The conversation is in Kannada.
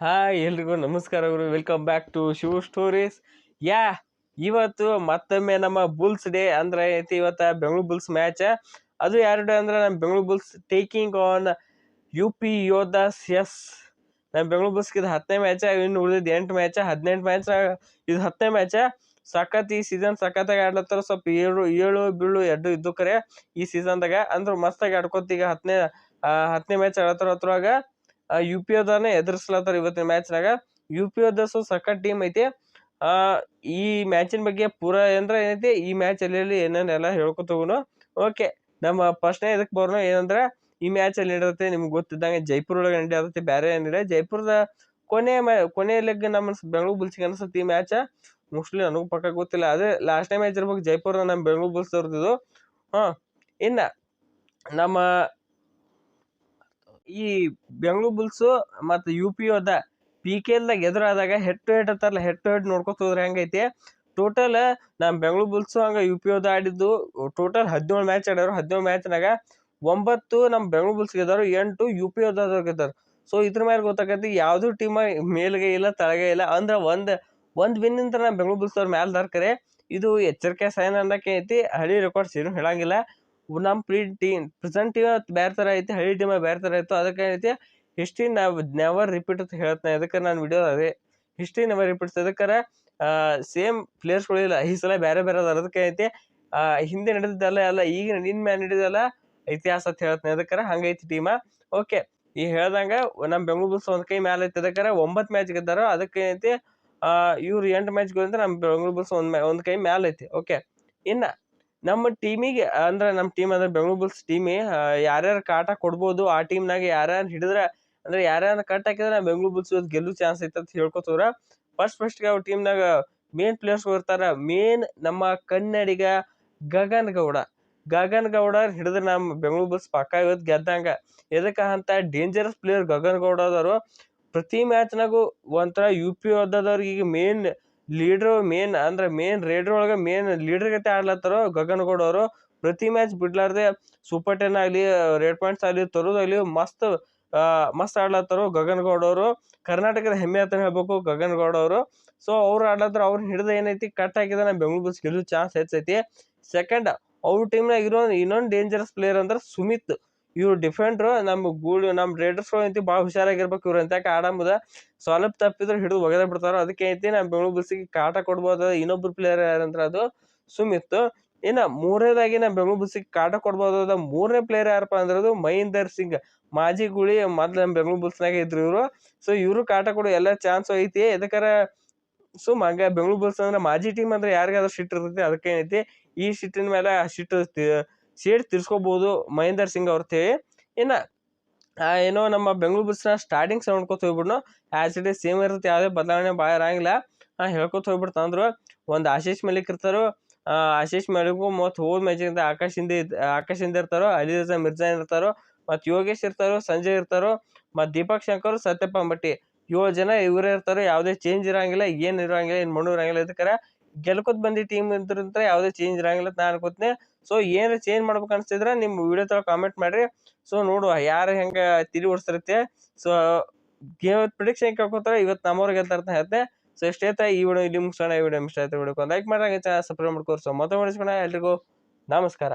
ಹಾಯ್ ಎಲ್ರಿಗೂ ನಮಸ್ಕಾರಗಳು welcome back to Shiv Stories ಯಾ, ಇವತ್ತು ಮತ್ತೊಮ್ಮೆ ನಮ್ಮ ಬುಲ್ಸ್ ಡೇ ಅಂದ್ರೆ ಐತಿ ಇವತ್ತು ಬೆಂಗಳೂರು ಬುಲ್ಸ್ ಮ್ಯಾಚ್ ಅದು ಎರಡು ಅಂದ್ರೆ ನಮ್ಮ Bengaluru Bulls taking on U P Yoddhas S ನಮ್ಮ ಬೆಂಗಳೂರು ಬುಲ್ಸ್ಗೆ ಇದು ಹತ್ತನೇ ಮ್ಯಾಚ್ ಇನ್ನು ಉಳಿದಿದ್ದು ಎಂಟು ಮ್ಯಾಚ್ ಹದಿನೆಂಟು ಮ್ಯಾಚ್ ಇದು ಹತ್ತನೇ ಮ್ಯಾಚ್ ಸಖತ್ ಈ ಸೀಸನ್ ಸಖತ್ತಾಗಿ ಆಡ್ಲತ್ತಾರ. ಸ್ವಲ್ಪ ಏಳು ಏಳು, ಬೀಳು ಎರಡು ಇದ್ದು ಕರೆ ಈ ಸೀಸನ್ದಾಗ ಅಂದ್ರೆ ಮಸ್ತಾಗಿ ಆಡ್ಕೊತೀಗ ಹತ್ತನೇ ಹತ್ತನೇ ಮ್ಯಾಚ್ ಆಡತ್ತಾರ ಅದ್ರೊಳಗ. ಯು ಪಿ ಓದಾನ ಎದುರಿಸ್ಲತ್ತಾರ ಇವತ್ತಿನ ಮ್ಯಾಚ್ನಾಗ ಯು ಪಿ ಓದಸು ಸಖತ್ ಟೀಮ್ ಐತಿ. ಈ ಮ್ಯಾಚಿನ ಬಗ್ಗೆ ಪೂರ ಅಂದ್ರೆ ಏನೈತಿ? ಈ ಮ್ಯಾಚ್ ಅಲ್ಲಿ ಏನೇನೆಲ್ಲ ಎಲ್ಲ ಹೇಳ್ಕೊತ ಓಕೆ ನಮ್ಮ ಫಸ್ಟ್ನೇ ಇದಕ್ಕೆ ಬರೋಣ? ಏನಂದ್ರೆ, ಈ ಮ್ಯಾಚ್ ಅಲ್ಲಿ ನಡೆಯುತ್ತೆ ನಿಮ್ಗೆ ಗೊತ್ತಿದ್ದಂಗೆ ಜೈಪುರ ಒಳಗೆ ನಡೆಯುತ್ತೆ ಬೇರೆ ಏನಿಲ್ಲ ಜೈಪುರದ ಕೊನೆ ಕೊನೆ ಲೆಗ್ ನಮ್ಮ ಬೆಂಗಳೂರು ಬುಲ್ಸ್ಗೆ ಅನ್ಸುತ್ತೆ ಈ ಮ್ಯಾಚ್ ಮೋಸ್ಟ್ಲಿ ನನಗೂ ಪಕ್ಕ ಗೊತ್ತಿಲ್ಲ. ಅದೇ ಟೈಮ್ ಮ್ಯಾಚ್ ಇರ್ಬೇಕು ಜೈಪುರ ನಮ್ಮ ಬೆಂಗಳೂರು ಬುಲ್ಸ್ ಅವ್ರದ್ದು ಹಾಂ, ಇನ್ನ ನಮ್ಮ ಈ ಬೆಂಗಳೂರು ಬುಲ್ಸ್ ಮತ್ತು ಯು ಪಿ ಅದ ಪಿ ಕೆ ಎಲ್ದಾಗ ಎದುರಾದಾಗ ಹೆಡ್ ಟು ಹೆಡ್ ಅಂತಾರಲ್ಲ ಹೆಡ್ ಟು ಹೆಡ್ ನೋಡ್ಕೊತ ಹೋದ್ರೆ ಹೆಂಗೈತಿ? ಟೋಟಲ್ ನಮ್ಮ ಬೆಂಗಳೂರು ಬುಲ್ಸ್ ಹಂಗೆ ಯು ಪಿ ಓದ ಆಡಿದ್ದು ಟೋಟಲ್ ಹದಿನೇಳು ಮ್ಯಾಚ್ ಆಡ್ಯಾರ ಹದಿನೇಳು ಮ್ಯಾಚ್ನಾಗ ಒಂಬತ್ತು ನಮ್ಮ ಬೆಂಗಳೂರು ಬುಲ್ಸ್ ಗೆದ್ದಾರು, ಎಂಟು ಯು ಪಿ ಓದಾಗ ಗೆದ್ದಾರು. ಸೊ ಇದ್ರ ಮೇಲೆ ಗೊತ್ತಾಗತ್ತೆ ಯಾವ್ದು ಟೀಮ್ ಮೇಲ್ಗೆ ಇಲ್ಲ, ತಳಗೆ ಇಲ್ಲ. ಅಂದ್ರೆ ಒಂದ್ ಒಂದ್ ವಿನ್ ಅಂತ ನಮ್ಮ ಬೆಂಗಳೂರು ಬುಲ್ಸ್ ಅವ್ರ ಮ್ಯಾಲ್ ಕರೆ ಇದು ಎಚ್ಚರಿಕೆ ಸೈನ್ ಅನ್ನಕ್ಕೆ ಐತಿ ಹಳಿ ರೆಕಾರ್ಡ್ಸ್ ಏನು ಹೇಳಂಗಿಲ್ಲ. ನಮ್ಮ ಪ್ರೀ ಟೀಮ್ ಪ್ರೆಸೆಂಟ್ ಟೀಮ್ ಬೇರೆ ಥರ ಐತಿ ಹಳ್ಳಿ ಟೀಮ್ ಬೇರೆ ಥರ ಇತ್ತು. ಅದಕ್ಕೆ ಏನೈತಿ ಹಿಸ್ಟ್ರಿ ನಾವು ನೆವರ್ ರಿಪೀಟ್ ಅಂತ ಹೇಳ್ತೇನೆ. ಅದಕ್ಕೆ ನಾನು ವಿಡಿಯೋ ಅದೇ. ಹಿಸ್ಟ್ರಿ ನೆವರ್ ರಿಪೀಟ್ಸ್ ಅದಕ್ಕೆ ಸೇಮ್ ಪ್ಲೇಯರ್ಸ್ಗಳಿಲ್ಲ ಈ ಸಲ ಬೇರೆ ಬೇರೆ ಅದಾರ. ಅದಕ್ಕೆ ಐತಿ ಹಿಂದೆ ನಡೆದಿದ್ದಲ್ಲ ಎಲ್ಲ ಈಗ ನಿನ್ನ ಮೇಲೆ ನಡೆದಲ್ಲ ಇತಿಹಾಸ ಅಂತ ಹೇಳ್ತೇನೆ. ಅದಕ್ಕೆ ಹಂಗೈತಿ ಟೀಮ ಓಕೆ, ಈ ಹೇಳ್ದಂಗೆ ನಮ್ಮ ಬೆಂಗಳೂರು ಬುಲ್ಸ್ ಒಂದು ಕೈ ಮ್ಯಾಲ ಐತಿ. ಅದಕ್ಕೆ ಒಂಬತ್ತು ಮ್ಯಾಚ್ ಗೆದ್ದಾರೋ, ಅದಕ್ಕೆ ಏನೈತಿ ಇವ್ರು ಎಂಟು ಮ್ಯಾಚ್ ಗೆದ್ದರೆ ನಮ್ಮ ಬೆಂಗಳೂರು ಬುಲ್ಸ್ ಒಂದು ಮ್ಯಾ, ಒಂದ್ ಕೈ ಮ್ಯಾಲ ಐತಿ. ಓಕೆ, ಇನ್ನ ನಮ್ಮ ಟೀಮಿಗೆ, ಅಂದ್ರೆ ನಮ್ಮ ಟೀಮ್ ಅಂದ್ರೆ ಬೆಂಗಳೂರು ಬುಲ್ಸ್ ಟೀಮಿ ಯಾರ್ಯಾರು ಕಾಟ ಕೊಡ್ಬೋದು, ಆ ಟೀಮ್ನಾಗ ಯಾರ್ಯಾರು ಹಿಡಿದ್ರೆ, ಅಂದ್ರೆ ಯಾರ್ಯಾರು ಕಟ್ ಹಾಕಿದ್ರೆ ನಮ್ಮ ಬೆಂಗಳೂರು ಬುಲ್ಸ್ ಇವತ್ತು ಗೆಲ್ಲೋ ಚಾನ್ಸ್ ಐತೆ ಅಂತ ಹೇಳ್ಕೊತವ್ರ. ಫಸ್ಟ್ ಫಸ್ಟ್ಗೆ ಅವ್ರ ಟೀಮ್ನಾಗ ಮೇನ್ ಪ್ಲೇಯರ್ಸ್ ಇರ್ತಾರ. ಮೇನ್ ನಮ್ಮ ಕನ್ನಡಿಗ ಗಗನ್ ಗೌಡ. ಗಗನ್ ಗೌಡ ಹಿಡಿದ್ರೆ ನಮ್ಮ ಬೆಂಗಳೂರು ಬುಲ್ಸ್ ಪಕ್ಕ ಇವತ್ತು ಗೆದ್ದಂಗ. ಎದಕ್ಕೆ ಅಂತ ಡೇಂಜರಸ್ ಪ್ಲೇಯರ್ ಗಗನ್ ಗೌಡ ಪ್ರತಿ ಮ್ಯಾಚ್ನಾಗೂ ಒಂಥರ ಯು ಪಿ ಓದದವ್ರಿಗೆ ಈಗ ಮೇನ್ ಲೀಡ್ರ್ ಮೇನ್ ಅಂದ್ರೆ ಮೇನ್ ರೇಡರ್ ಒಳಗೆ ಮೇನ್ ಲೀಡರ್ ಗತೆ ಆಡ್ಲತ್ತಾರ, ಗಗನ್ ಗೌಡ ಅವರು, ಪ್ರತಿ ಮ್ಯಾಚ್ ಬಿಡ್ಲಾರ್ದೆ ಸೂಪರ್ ಟೆನ್ ಆಗಲಿ ರೇಡ್ ಪಾಯಿಂಟ್ಸ್ ಆಗಲಿ ತರೋದಾಗಲಿ ಮಸ್ತ್ ಮಸ್ತ್ ಆಡ್ಲತ್ತಾರು ಗಗನ್ ಗೌಡ ಅವರು. ಕರ್ನಾಟಕದ ಹೆಮ್ಮೆ ಅಂತ ಹೇಳ್ಬೇಕು ಗಗನ್ ಗೌಡ ಅವರು. ಸೊ ಅವ್ರು ಆಡ್ಲತ್ತಾರ ಅವ್ರನ್ನ ಹಿಡಿದ ಏನೈತಿ ಕಟ್ ಹಾಕಿದ ನಮ್ಮ ಬೆಂಗಳೂರು ಬುಲ್ಸ್ ಗೆಲ್ಲೋ ಚಾನ್ಸ್ ಹೆಚ್ಚೈತಿ. ಸೆಕೆಂಡ್ ಅವ್ರ ಟೀಮ್ನಾಗ ಇರೋ ಇನ್ನೊಂದು ಡೇಂಜರಸ್ ಪ್ಲೇಯರ್ ಅಂದ್ರೆ ಸುಮಿತ್. ಇವ್ರು ಡಿಫೆಂಡ್ರು ನಮ್ಮ ಗೂಡು ನಮ್ಮ ರೇಡರ್ಸ್ ಐತಿ ಭಾಳ ಹುಷಾರಾಗಿರ್ಬೇಕು ಇವ್ರು ಅಂತ. ಆಡಂಬುದ? ಸ್ವಲ್ಪ ತಪ್ಪಿದ್ರೆ ಹಿಡಿದು ಒಗೆದ ಬಿಡ್ತಾರ? ಅದಕ್ಕೆ ಐತಿ ನಮ್ಮ ಬೆಂಗಳೂರು ಬಿಸಿಗೆ ಕಾಟ ಕೊಡ್ಬೋದು. ಇನ್ನೊಬ್ರು ಪ್ಲೇಯರ್ ಯಾರಂದ್ರೆ ಅದು? ಸುಮಿತ್. ಇನ್ನ ಮೂರನೇದಾಗಿ ನಮ್ಮ ಬೆಂಗಳೂರು ಬಿಸಿಗೆ ಕಾಟ ಕೊಡ್ಬೋದು ಮೂರನೇ ಪ್ಲೇಯರ್ ಯಾರಪ್ಪ ಅಂದ್ರೆ ಅದು ಮಹೀಂದರ್ ಸಿಂಗ್. ಮಾಜಿ ಗುಳಿ ಮೊದ್ಲು ನಮ್ಮ ಬೆಂಗಳೂರು ಬುಲ್ಸ್ನಾಗ ಇದ್ರು ಇವರು. ಸೊ ಇವರು ಕಾಟ ಕೊಡು ಎಲ್ಲ ಚಾನ್ಸ್ ಐತಿ. ಎದಕ್ಕಾರ ಸುಮ್ ಹಂಗ ಬೆಂಗಳೂರು ಬುಲ್ಸ್ ಅಂದ್ರೆ ಮಾಜಿ ಟೀಮ್ ಅಂದ್ರೆ ಯಾರಿಗಾದ್ರೂ ಸಿಟ್ಟು ಇರ್ತೈತಿ. ಅದಕ್ಕೆ ಏನೈತಿ ಈ ಸಿಟ್ಟಿನ ಮೇಲೆ ಆ ಸಿಟ್ಟು ಸೇಡ್ ತಿರ್ಸ್ಕೋಬೋದು ಮಹೇಂದರ್ ಸಿಂಗ್ ಅವ್ರ ತೇಳಿ ಇನ್ನು ಏನೋ ನಮ್ಮ ಬೆಂಗಳೂರು ಬುಲ್ಸ್ನ ಸ್ಟಾರ್ಟಿಂಗ್ ನೋಡ್ಕೊತ ಹೋಗ್ಬಿಡ್ನು ಆ್ಯಸ್ ಇಟ್ ಇಸ್ ಸೇಮ್ ಇರುತ್ತೆ, ಯಾವುದೇ ಬದಲಾವಣೆ ಭಾಳ ಇರಂಗಿಲ್ಲ. ಹೇಳ್ಕೊತ ಹೋಗ್ಬಿಡ್ತಾ ಅಂದರು. ಒಂದು ಆಶೀಶ್ ಮಲಿಕ್ ಇರ್ತಾರೋ. ಆಶೀಶ್ ಮಲಿಕು ಮತ್ತು ಹೋದ ಮ್ಯಾಚಿಂದ ಆಕಾಶ್ ಹಿಂದೆ ಆಕಾಶ್ ಹಿಂದೆ ಇರ್ತಾರೋ ಅಲಿ ರಜಾ ಮಿರ್ಜಾ ಇರ್ತಾರೋ ಮತ್ತು ಯೋಗೇಶ್ ಇರ್ತಾರೋ, ಸಂಜಯ್ ಇರ್ತಾರೋ ಮತ್ತು ದೀಪಕ್ ಶಂಕರ್, ಸತ್ಯಪ್ಪ ಅಂಬಟ್ಟಿ. ಏಳು ಜನ ಇವರೇ ಇರ್ತಾರೋ, ಯಾವುದೇ ಚೇಂಜ್ ಇರಂಗಿಲ್ಲ, ಏನು ಇರಂಗಿಲ್ಲ, ಏನು ಮಣ್ಣು ಇರಂಗಿಲ್ಲ ಇದಕ್ಕೆ ಗೆಲ್ಕೊತ ಬಂದಿ ಟೀಮ್ ಇದ್ರಂತ ಯಾವುದೇ ಚೇಂಜ್ ಇರಂಗಿಲ್ಲ ನಾನು ಅನ್ಕೋತೀನಿ. ಸೊ ಏನ್ ಚೇಂಜ್ ಮಾಡ್ಬೇಕು ಅನ್ಸಿದ್ರೆ ನಿಮ್ಮ ವಿಡಿಯೋ ತರ ಕಾಮೆಂಟ್ ಮಾಡ್ರಿ. ಸೊ ನೋಡುವ ಯಾರು ಹೆಂಗೆ ತಿರಿ ಓಡಿಸ್ತಿರುತ್ತೆ ಸೊ ಇವತ್ತು ಪ್ರಿಡಿಕ್ಷನ್ ಕೇಳ್ಕೊತಾರೆ ಇವತ್ತು ನಮ್ಮವ್ರಿಗೆ ಗೆಲ್ತಾರೆ ಅಂತ ಹೇಳ್ತೆ. ಸೊ ಇಷ್ಟೇ ಈ ವಿಡಿಯೋ ಇಲ್ಲಿ ಮುಗಿಸೋಣ, ಈ ವಿಡಿಯೋ ಇಷ್ಟ ಆಯ್ತು ವಿಡಿಯೋ ಲೈಕ್ ಮಾಡಿ ಚಾನಲ್ ಸಬ್ಸ್ಕ್ರೈಬ್ ಮಾಡ್ಕೋರಿ. ಸೊ ಮತ್ತೆ ಮಾಡಿಸ್ಕೊಣ ಎಲ್ರಿಗೂ. ನಮಸ್ಕಾರ.